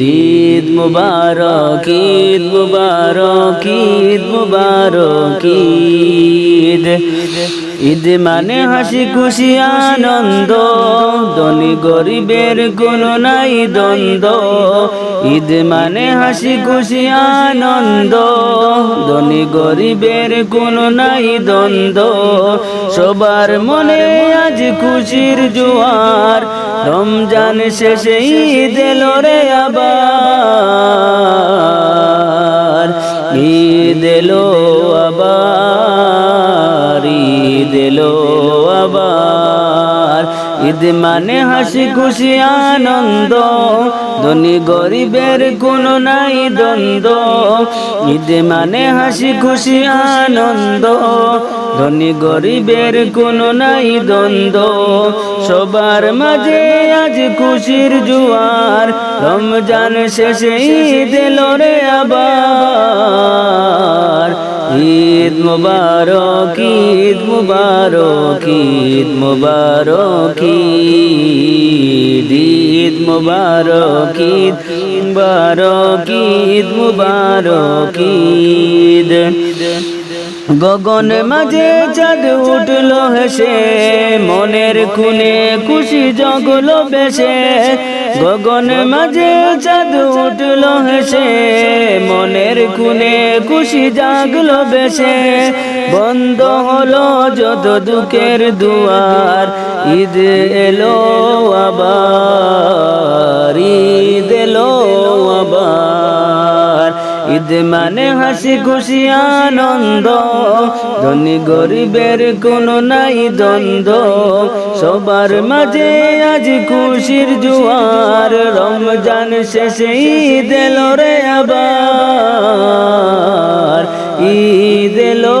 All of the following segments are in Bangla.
ঈদ মুবারক ঈদ মুবারক ঈদ মুবারক, ঈদ। ঈদ মানে হাসি, খুশি, আনন্দ। ধনী গরিবের কোনো নাই দ্বন্দ্ব। ঈদ মানে হাসি, খুশি, আনন্দ। ধনী গরিবের কোনো নাই দ্বন্দ্ব। সবার মনে আজ খুশির জোয়ার। রমজান শেষে ঈদ এলো রে আবার। ঈদ এলো আবার, ঈদ এলো আবার। ঈদ মানে হাসি খুশি আনন্দ, ধনী গরিবের কোনো নাই দ্বন্দ্ব। ঈদ মানে হাসি খুশি আনন্দ ধনী গরিবের কোনো নাই দ্বন্দ্ব। সবার মাঝে আজ খুশির জুয়ার। রমজান শেষে ঈদ রে আবার। ঈদ মুবারক ঈদ মুবারক ঈদ মুবারক, ঈদ ঈদ মুবারক ঈদ মুবারক ঈদ মুবারক, ঈদ। গগন মাঝে চাঁদ উঠল হেসে মনের খুনে খুশি জগলো বেশে গগন মাঝে চাঁদ উঠল হেসে মনের খুনে খুশি জাগলো বেশে বন্ধ হলো যত দুঃখের দুয়ার। ঈদ এলো আবার। ঈদ মানে হাসি, খুশি, আনন্দ। ধনী গরিবের কোনো নাই দ্বন্দ্ব। সবার মাঝে আজ খুশির জুয়ার। রমজান শেষে ঈদ এলো রে আবার। ঈদ এলো।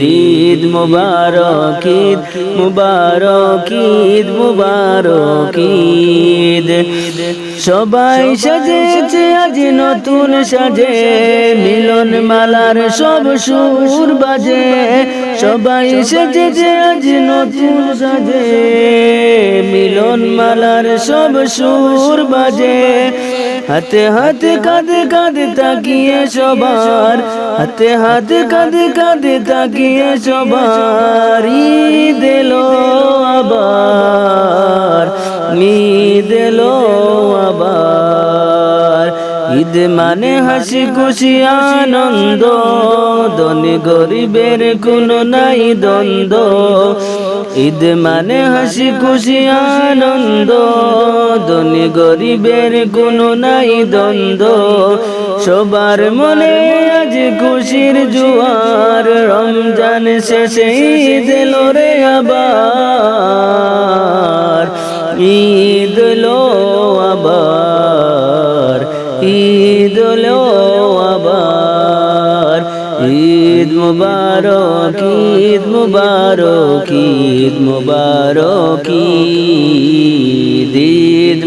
ঈদ মুবারক ঈদ মুবারক ঈদ মুবারক ঈদ সবাই সাজেছে, আজ নতুন সাজে। মিলন মালার সব সুর বাজে। সবাই সেজেছে, আজ নতুন সাজে। মিলন মালার সব সুর বাজে। হাতে হাতে কাঁধে কাঁধে তাকিয়ে সবার। হাতে হাতে কাঁধে কাঁধে তাকিয়ে সবার ঈদ এলো আবার ঈদ এলো আবার। ঈদ মানে হাসি খুশি, আনন্দ, ধনী গরিবের কোনো নাই দ্বন্দ্ব। ঈদ মানে হাসি খুশি, আনন্দ ধনী গরিবের কোনো নাই দ্বন্দ্ব। সবার মনে আজ খুশির জুয়ার। রমজান শেষে ঈদ এলো রে আবার। ঈদ এলো আবার। ঈদ এলো আবার। ঈদ মুবারক ঈদ মুবারক ঈদ মুবারক, ঈদ